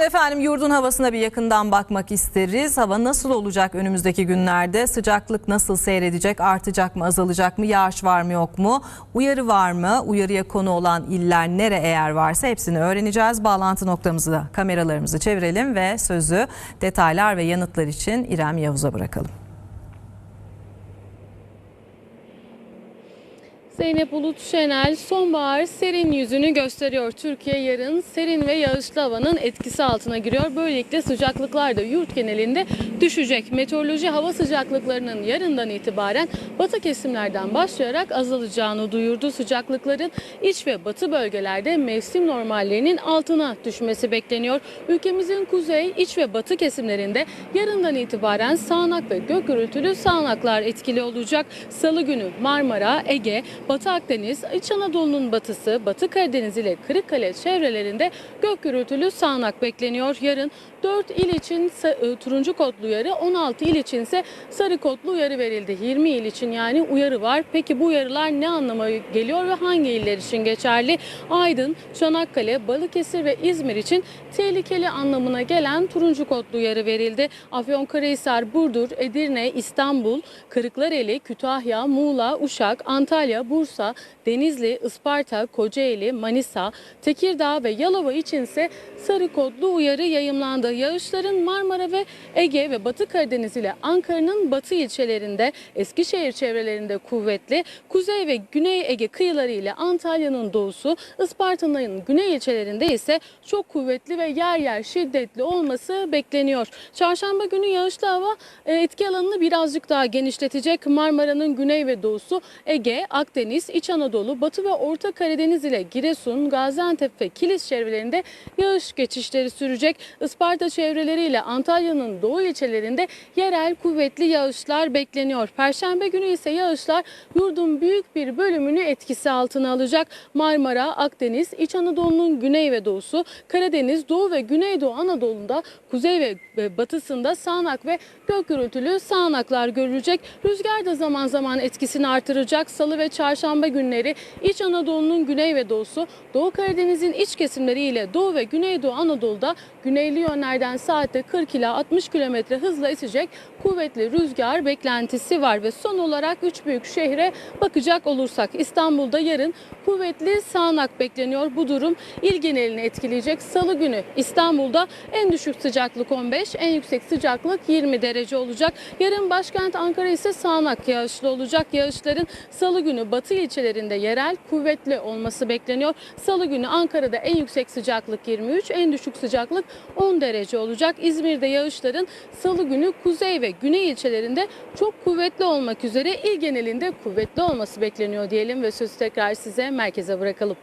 Efendim yurdun havasına bir yakından bakmak isteriz. Hava nasıl olacak önümüzdeki günlerde? Sıcaklık nasıl seyredecek? Artacak mı, azalacak mı? Yağış var mı, yok mu? Uyarı var mı? Uyarıya konu olan iller nere eğer varsa hepsini öğreneceğiz. Bağlantı noktamızı da kameralarımızı çevirelim ve sözü detaylar ve yanıtlar için İrem Yavuz'a bırakalım. Zeynep Bulut Şenel sonbahar serin yüzünü gösteriyor. Türkiye yarın serin ve yağışlı havanın etkisi altına giriyor. Böylelikle sıcaklıklar da yurt genelinde düşecek. Meteoroloji hava sıcaklıklarının yarından itibaren batı kesimlerden başlayarak azalacağını duyurdu. Sıcaklıkların iç ve batı bölgelerde mevsim normallerinin altına düşmesi bekleniyor. Ülkemizin kuzey, iç ve batı kesimlerinde yarından itibaren sağanak ve gök gürültülü sağanaklar etkili olacak. Salı günü Marmara, Ege, Batı Akdeniz, İç Anadolu'nun batısı, Batı Karadeniz ile Kırıkkale çevrelerinde gök gürültülü sağanak bekleniyor. Yarın 4 il için e, turuncu kodlu uyarı, 16 il için ise sarı kodlu uyarı verildi. 20 il için yani uyarı var. Peki bu uyarılar ne anlama geliyor ve hangi iller için geçerli? Aydın, Çanakkale, Balıkesir ve İzmir için tehlikeli anlamına gelen turuncu kodlu uyarı verildi. Afyonkarahisar, Burdur, Edirne, İstanbul, Kırıklareli, Kütahya, Muğla, Uşak, Antalya, Bursa, Denizli, Isparta, Kocaeli, Manisa, Tekirdağ ve Yalova içinse sarı kodlu uyarı yayımlandı. Yağışların Marmara ve Ege ve Batı Karadeniz ile Ankara'nın batı ilçelerinde, Eskişehir çevrelerinde kuvvetli, Kuzey ve Güney Ege kıyıları ile Antalya'nın doğusu, Isparta'nın güney ilçelerinde ise çok kuvvetli ve yer yer şiddetli olması bekleniyor. Çarşamba günü yağışlı hava e, etki alanını birazcık daha genişletecek. Marmara'nın güney ve doğusu, Ege, Akdeniz, İç Anadolu, Batı ve Orta Karadeniz ile Giresun, Gaziantep ve Kilis çevrelerinde yağış geçişleri sürecek. Isparta çevreleriyle Antalya'nın doğu ilçelerinde yerel kuvvetli yağışlar bekleniyor. Perşembe günü ise yağışlar yurdun büyük bir bölümünü etkisi altına alacak. Marmara, Akdeniz, İç Anadolu'nun güney ve doğusu, Karadeniz, Doğu ve Güneydoğu Anadolu'da, kuzey ve batısında sağanak ve gök gürültülü sağanaklar görülecek. Rüzgar da zaman zaman etkisini artıracak. Salı ve çarşamba günleri İç Anadolu'nun güney ve doğusu, Doğu Karadeniz'in iç kesimleriyle Doğu ve Güneydoğu Anadolu'da güneyli yönlerden saatte 40 ila 60 kilometre hızla esecek kuvvetli rüzgar beklentisi var ve son olarak üç büyük şehre bakacak olursak İstanbul'da yarın kuvvetli sağanak bekleniyor. Bu durum il genelini etkileyecek. Salı günü İstanbul'da en düşük sıcaklık 15, en yüksek sıcaklık 20 derece olacak. Yarın başkent Ankara ise sağanak yağışlı olacak. Yağışların salı günü batı ilçelerinde yerel kuvvetli olması bekleniyor. Salı günü Ankara'da en yüksek sıcaklık 23, en düşük sıcaklık 10 derece olacak. İzmir'de yağışların salı günü kuzey ve güney ilçelerinde çok kuvvetli olmak üzere il genelinde kuvvetli olması bekleniyor diyelim ve sözü tekrar size merkeze bırakalım.